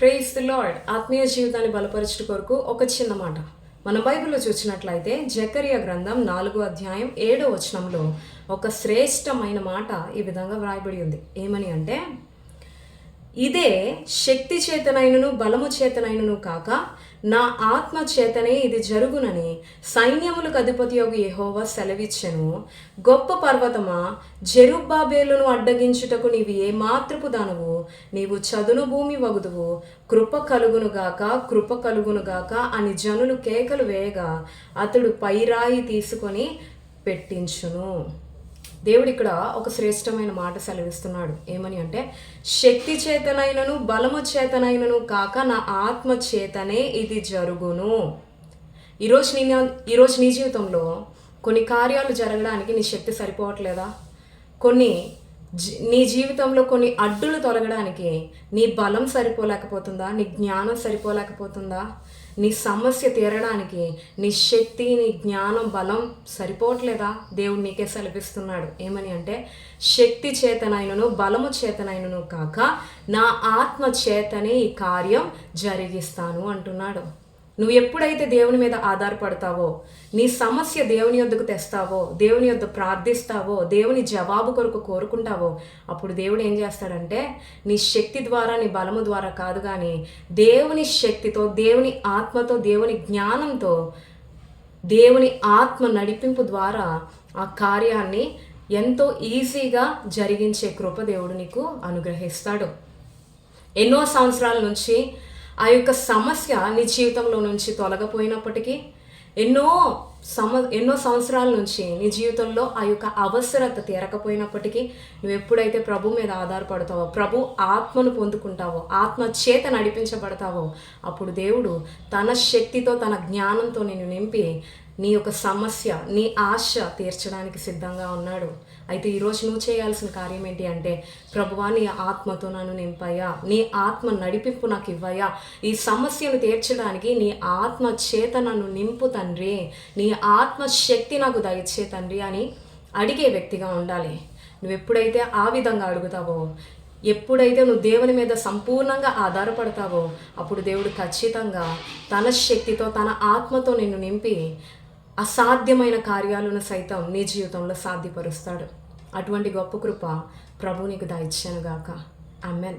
Praise the lord ఆత్మీయ జీవితాన్ని బలపరచడం కొరకు ఒక చిన్న మాట. మన బైబిల్లో చూసినట్లయితే జకరియా గ్రంథం నాలుగో అధ్యాయం ఏడో వచనంలో ఒక శ్రేష్టమైన మాట ఈ విధంగా వ్రాయబడి ఉంది. ఏమని అంటే ఇదే శక్తి చేతనైనను బలము చేతనైనను కాక నా ఆత్మ చేతనే ఇది జరుగునని సైన్యములకు అధిపతి యొక్క యహోవా సెలవిచ్చెను. గొప్ప పర్వతమా జెరుబ్బాబేలును అడ్డగించుటకు నీవు ఏ మాత్రపు దానవు? నీవు చదును భూమి వగుదువు. కృప కలుగునుగాక కృప కలుగునుగాక అని జనులు కేకలు వేయగా అతడు పైరాయి తీసుకొని పెట్టించును. దేవుడు ఇక్కడ ఒక శ్రేష్టమైన మాట సెలవిస్తున్నాడు. ఏమని అంటే శక్తి చేతనైనను బలము చేతనైనను కాక నా ఆత్మ చేతనే ఇది జరుగును. ఈరోజు నీ ఈరోజు నీ జీవితంలో కొన్ని కార్యాలు జరగడానికి నీ శక్తి సరిపోవట్లేదా? కొన్ని నీ జీవితంలో కొన్ని అడ్డులు తొలగడానికి నీ బలం సరిపోలేకపోతుందా? నీ జ్ఞానం సరిపోలేకపోతుందా? నీ సమస్య తీరడానికి నీ శక్తి నీ జ్ఞానం బలం సరిపోవట్లేదా? దేవుడు నీకే సెలవిస్తున్నాడు. ఏమని అంటే శక్తి చేతనైనను బలము చేతనైనను కాక నా ఆత్మ చేతనే ఈ కార్యం జరిగిస్తాను అంటున్నాడు. నువ్వు ఎప్పుడైతే దేవుని మీద ఆధారపడతావో నీ సమస్య దేవుని యొద్దకు తెస్తావో దేవుని యొద్ద ప్రార్థిస్తావో దేవుని జవాబు కొరకు కోరుకుంటావో అప్పుడు దేవుడు ఏం చేస్తాడంటే నీ శక్తి ద్వారా నీ బలము ద్వారా కాదు కానీ దేవుని శక్తితో దేవుని ఆత్మతో దేవుని జ్ఞానంతో దేవుని ఆత్మ నడిపింపు ద్వారా ఆ కార్యాన్ని ఎంతో ఈజీగా జరిగించే కృప దేవుడు నీకు అనుగ్రహిస్తాడు. ఎన్నో సంవత్సరాల నుంచి ఆ యొక్క సమస్య నీ జీవితంలో నుంచి తొలగపోయినప్పటికీ ఎన్నో సమ ఎన్నో సంవత్సరాల నుంచి నీ జీవితంలో ఆ యొక్క అవసరత తీరకపోయినప్పటికీ నువ్వు ఎప్పుడైతే ప్రభు మీద ఆధారపడతావో ప్రభు ఆత్మను పొందుకుంటావో ఆత్మ చేత నడిపించబడతావో అప్పుడు దేవుడు తన శక్తితో తన జ్ఞానంతో నేను నింపి నీ యొక్క సమస్య నీ ఆశ తీర్చడానికి సిద్ధంగా ఉన్నాడు. అయితే ఈరోజు నువ్వు చేయాల్సిన కార్యం ఏంటి అంటే ప్రభువా నీ ఆత్మతో నన్ను నింపయ్యా. నీ ఆత్మ నడిపింపు నాకు ఇవ్వయా ఈ సమస్యను తీర్చడానికి నీ ఆత్మ చేత నన్ను నింపు తండ్రి. నీ ఆత్మ శక్తి నాకు దయచే తండ్రి అని అడిగే వ్యక్తిగా ఉండాలి. నువ్వు ఎప్పుడైతే ఆ విధంగా అడుగుతావో ఎప్పుడైతే నువ్వు దేవుని మీద సంపూర్ణంగా ఆధారపడతావో అప్పుడు దేవుడు ఖచ్చితంగా తన శక్తితో తన ఆత్మతో నిన్ను నింపి అసాధ్యమైన కార్యాలను సైతం నీ జీవితంలో సాధ్యపరుస్తాడు. అటువంటి గొప్ప కృప ప్రభు నీకు దయచేనుగాక అమెన్